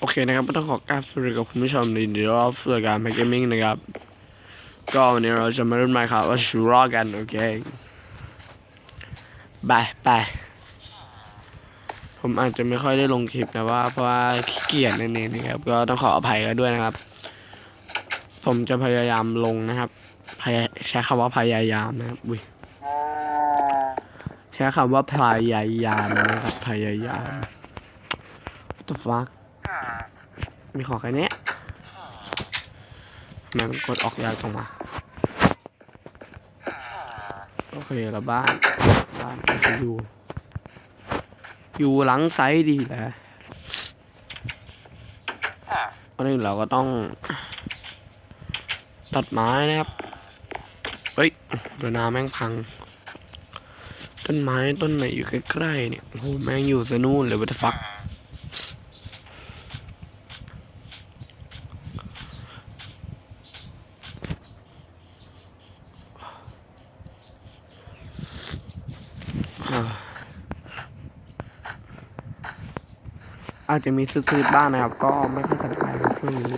โอเคนะครับต้องขอกราบสวัสดีกับคุณผู้ชมในเดี๋ยวราสู่รายการ Mac Gaming นะครับ ก็วันนี้เราจะมาเล่นไมค์ครับว่าชูรอกัน โอเคไปไปผมอาจจะไม่ค่อยได้ลงคลิปนะว่าเพราะว่าขี้เกียจนั่นเองนะครับ ก็ต้องขออภัยกันด้วยนะครับ ผมจะพยายามลงนะครับพยใช้คำว่าพยายามนะครับอุ้ยใช้คำว่าพยายามนะครับพยายาม What the fuck มีของแค่เนี้ยทำไมมันกดออกยากจังวะโอเคแล้วบ้านบ้านจะอยู่ อยู่หลังไซด์ดีแหละอันนี้เราก็ต้อง ตัดไม้นะครับเฮ้ยเดี๋ยวน้ำแม่งพัง ต้นไม้ต้นไหนอยู่ใกล้ๆเนี่ยโอ้โหแม่งอยู่ซะนู่นเลยวัตฟัก อาจจะมีซื้อบ้างนะครับ ก็ไม่ค่อยสบายในช่วงนี้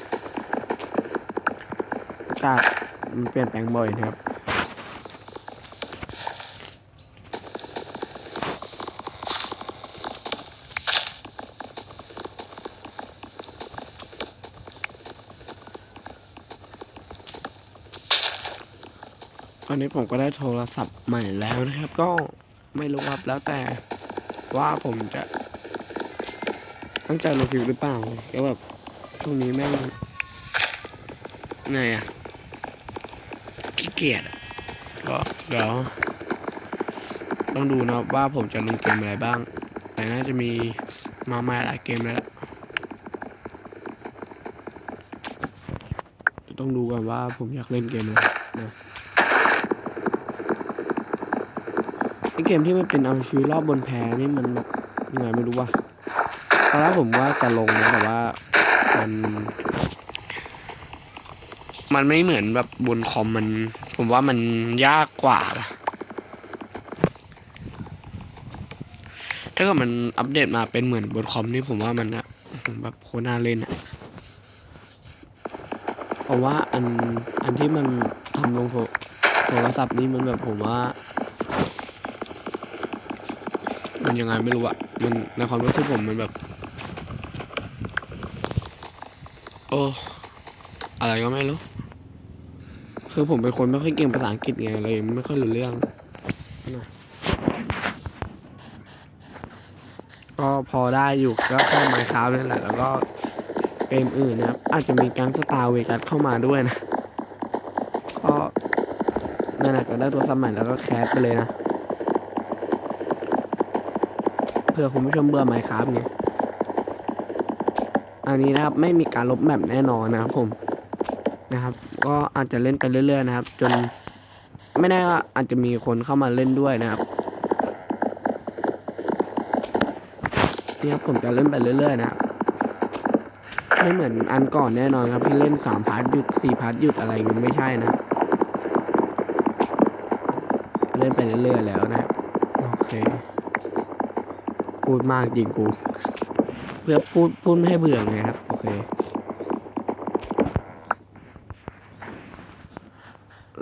อากาศมันเปลี่ยนแปลงบ่อยนะครับตอนนี้ผมก็ได้โทรศัพท์ใหม่แล้วนะครับ ก็ไม่รู้ครับแล้วแต่ว่าผมจะ ตั้งใจลงคลิปหรือเปล่าก็แบบช่วงนี้แม่งไงอะขี้เกียจอะก็เดี๋ยวต้องดูนะว่าผมจะลงเกมอะไรบ้าง แต่น่าจะมีมาใหม่หลายเกมแล้วล่ะต้องดูกันว่าผมอยากเล่นเกมอะไรนะไอเกมที่มันเป็นเอาชีวิตรอบบนแพนี่มันแบบยังไงไม่รู้ว่ะ ตอนแรกผมว่าจะลงนะแต่ว่ามัน มันไม่เหมือนแบบบนคอมมัน ผมว่ามันยากกว่า ถ้าเกิดมันอัปเดตมาเป็นเหมือนบนคอมนี่ผมว่ามันอะผมแบบโคตรน่าเล่นอะเพราะว่าอันอันที่มันทำลงโทรโทรศัพท์นี่มันแบบผมว่ามันยังไงไม่รู้อะมันในความรู้สึกผมมันแบบ โอ้อะไรก็ไม่รู้ คือผมเป็นคนไม่ค่อยเก่งภาษาอังกฤษไงเลยไม่ค่อยรู้เรื่องนะก็พอได้อยู่ก็แค่ไมค์คราฟนี่แหละ แล้วก็เกมอื่นนะครับ อาจจะมีการสตาร์เวกัสเข้ามาด้วยนะ ก็นั่นแหละก็ได้ตัวสมัยแล้วก็แคสไปเลยนะ เพื่อคุณผู้ชมเบื่อไมค์คราฟไง อันนี้นะครับไม่มีการลบแมปแน่นอนนะครับผมนะครับ ก็อาจจะเล่นไปเรื่อย ๆ นะครับ จนไม่แน่ว่าอาจจะมีคนเข้ามาเล่นด้วยนะครับเนี่ยผมจะเล่นไปเรื่อย ๆ นะครับไม่เหมือนอันก่อนแน่นอนครับที่เล่นสามพาร์ทหยุดสี่พาร์ทหยุดอะไรเงี้ยไม่ใช่นะ เล่นไปเรื่อยๆแล้วนะ โอเค พูดมากจริงกู เพื่อพูดพูดไม่ให้เบื่อไงครับ โอเค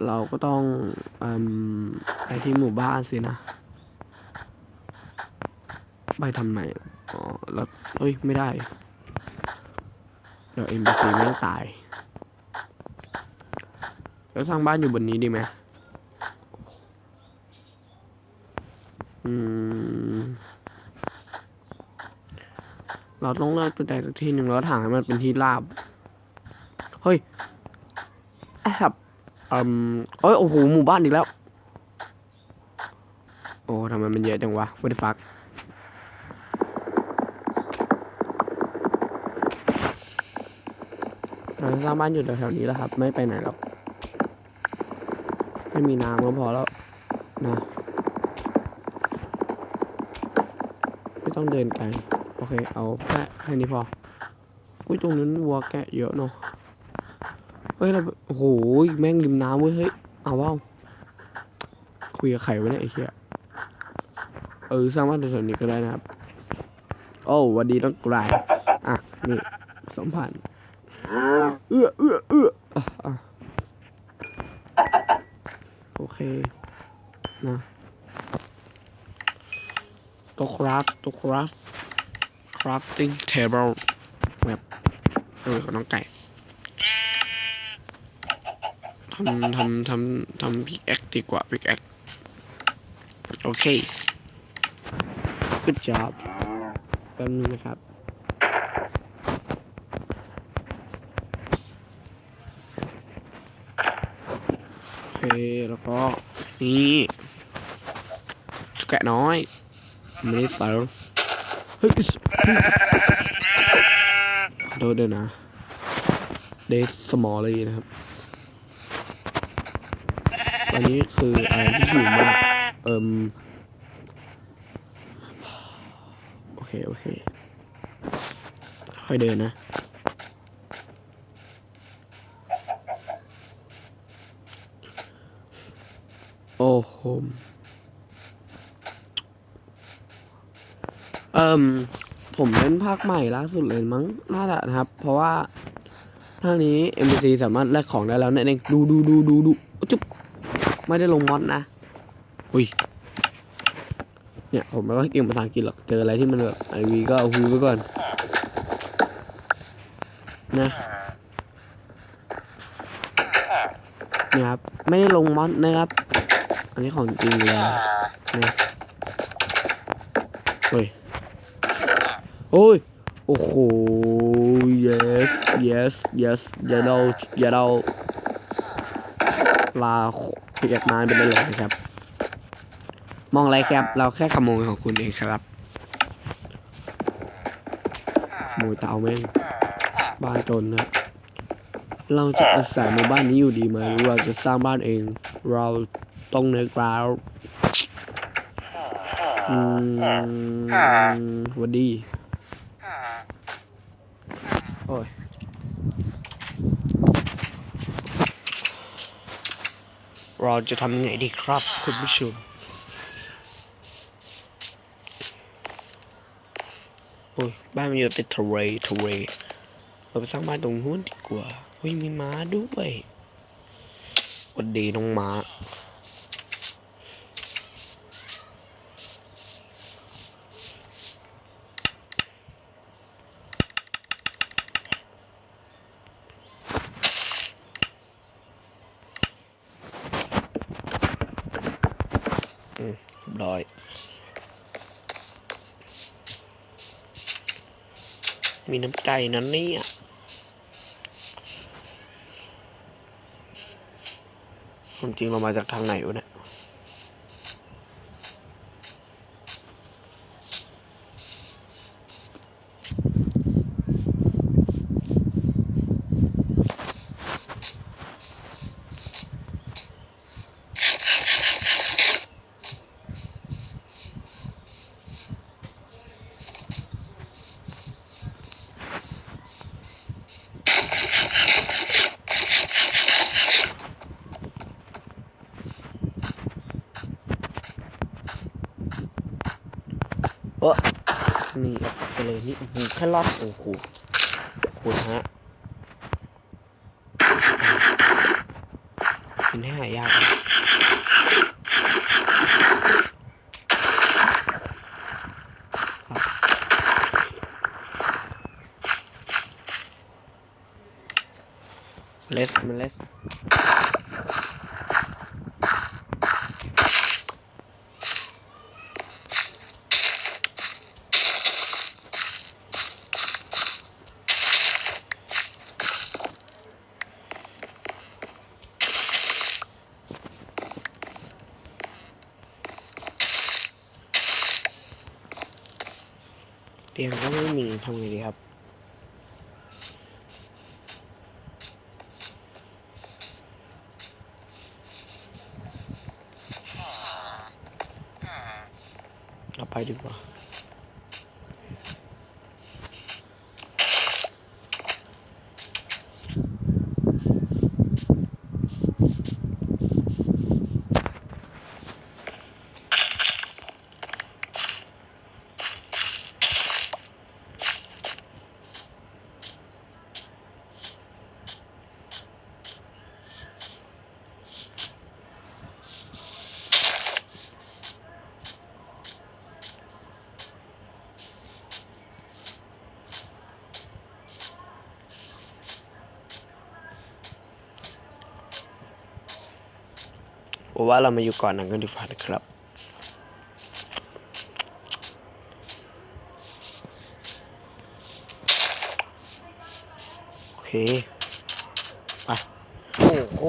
เราก็ต้องอไปที่หมู่บ้านสินะ ไปทำไมอ๋อแล้วเฮ้ย ไม่ได้ เดี๋ยวเอ็มบีซีไม่ตายแล้วสร้างบ้านอยู่บนนี้ดีไหมอืม เราต้องเลิกตัวใดสักที่หนึ่งแล้วถางให้มันเป็นที่ราบ เฮ้ยแอบอืมเอ้ย โอ้โห หมู่บ้านอีกแล้ว โอ้ทำไมมันเยอะจังวะ what the fuck เราสร้างบ้านอยู่แถวๆนี้แล้วครับ ไม่ไปไหนหรอกไม่มีน้ำก็พอแล้วนะ ไม่ต้องเดินไกล โอเค เอาแค่แค่นี้พอ อุ้ยตรงนั้นวัวแกะเยอะเนาะ เฮ้ยเราโอ้โหแม่งริมน้ำเว้ย เฮ้ย เอาว่าคุยกับใครวะเนี่ยไอ้เหี้ย เออสร้างบ้านแถวๆนี้ก็ได้นะครับ โอ้วันดีต้องกลายอะ นี่สัมพันธ์เอื้อเอื้อเอื้ออะอะโอเค นะต๊ะครับต๊ะครับ crafting table แบบเออของน้องไก่ทำทำทำทำพิกแอคดีกว่าพิกแอคโอเค good job แป๊บนึงนะครับโอเคแล้วก็นี่แกะน้อยไม่ได้เสิร์ฟ เฮ้ยอิสขอโทษด้วยนะเดสสมอลเลยนะครับตอนนี้คืออะไรที่หิวมากเอิมโอเค โอเค ค่อยเดินนะโอ้โห เอิมผมเล่นภาคใหม่ล่าสุดเลยมั้งน่าจะนะครับ เพราะว่าภาคนี้ MBC สามารถแลกของได้แล้วนั่นเองดูดูดูดูดูจุ๊บไม่ได้ลงมอดนะอุ้ยเนี่ยผมไม่ค่อยเก่งภาษาอังกฤษหรอกเจออะไรที่มันแบบไอวีก็เอาฮูไว้ก่อน นะนี่ครับ ไม่ได้ลงมอดนะครับ อันนี้ของจริงเลยนะเฮ้ย โอ้ย โอ้โห yes yes yes อย่าเราอย่าเราลาพิกแอคนานไปได้เลยนะครับ มองอะไรครับ เราแค่ขโมยของคุณเองครับ ขโมยเตาแม่ง บ้านจนนะ เราจะอาศัยในบ้านนี้อยู่ดีไหมหรือเราจะสร้างบ้านเอง เราต้องเนึกแล้วอืมวันดี โอ้ยเราจะทำยังไงดีครับ คุณผู้ชมโอ้ยบ้านมันอยู่ติดทะเลทะเลเราไปสร้างบ้านตรงนู้นดีกว่าเฮ้ยมีม้าด้วยวันดีน้องม้า เรียบร้อย มีน้ำใจนั้นเนี่ยความจริงเรามาจากทางไหนวะเนี่ย นี่ไปเลยนี่โอ้โหแค่รอดโอ้โหคุณฮะกินให้หายากเลสมันเลส ตียงก็ไม่มีทำไงดีครับ เอาไปดีกว่า โผมว่าเรามาอยู่ก่อนหนังกันดีกว่านะครับ โอเค ไป โอ้โห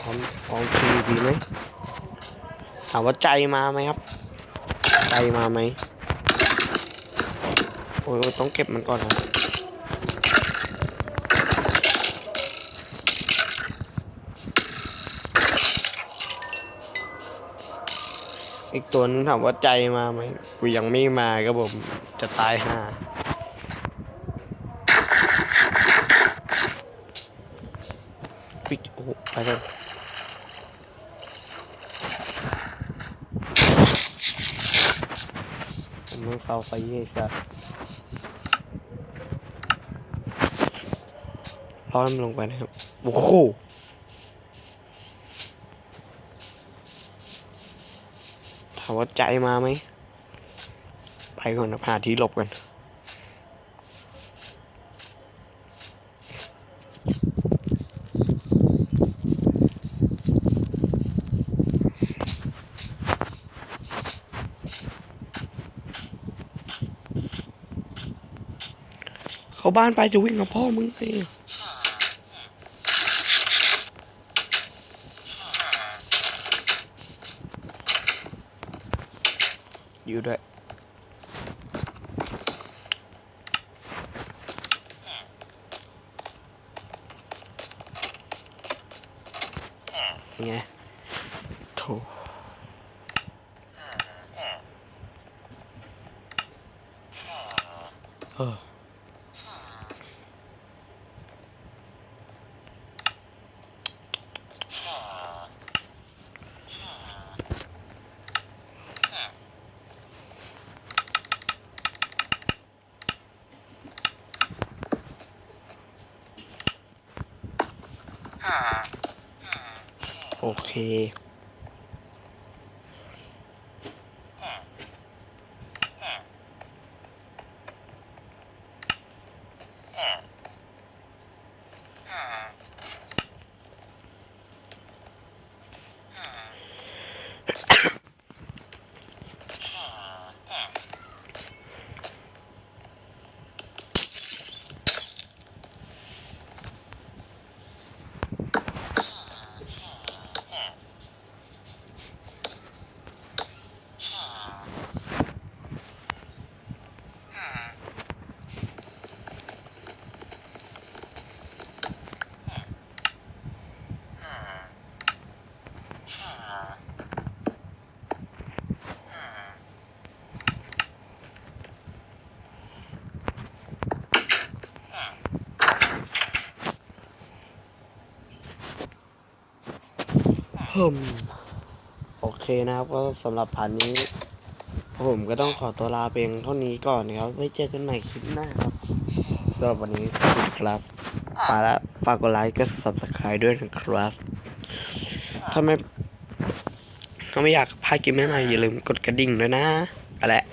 ของของทีดีไหมถามว่าใจมาไหมครับ ใจมาไหม โอ้ยต้องเก็บมันก่อนครั อีกตัวนึงถามว่าใจมาไหมกูยังไม่มาครับผม จะตายห่าปิดโอ้โหไปเลยผมไม่เข้าไปเยี่ยชัดร้อนลงไปนะครับ โอ้โห ถามว่าใจมาไหม ไปก่อนนะหาที่หลบกันเขาบ้านไปจะวิ่งกับพ่อมึงไง ไงโถเออ โอเค มโอเคนะครับก็สำหรับผ่านนี้ ผมก็ต้องขอตัวลาเพียงเท่านี้ก่อนนะครับ ไว้เจอกันใหม่คลิปหน้าครับสำหรับวันนี้ขอบคุณครับมาแล้วฝากกดไลค์ก็ subscribe ด้วยนะครับ ถ้าไม่ถ้าไม่อยากพลาดคลิปใหม่ๆอย่าลืมกดกระดิ่งด้วยนะไปแล้ว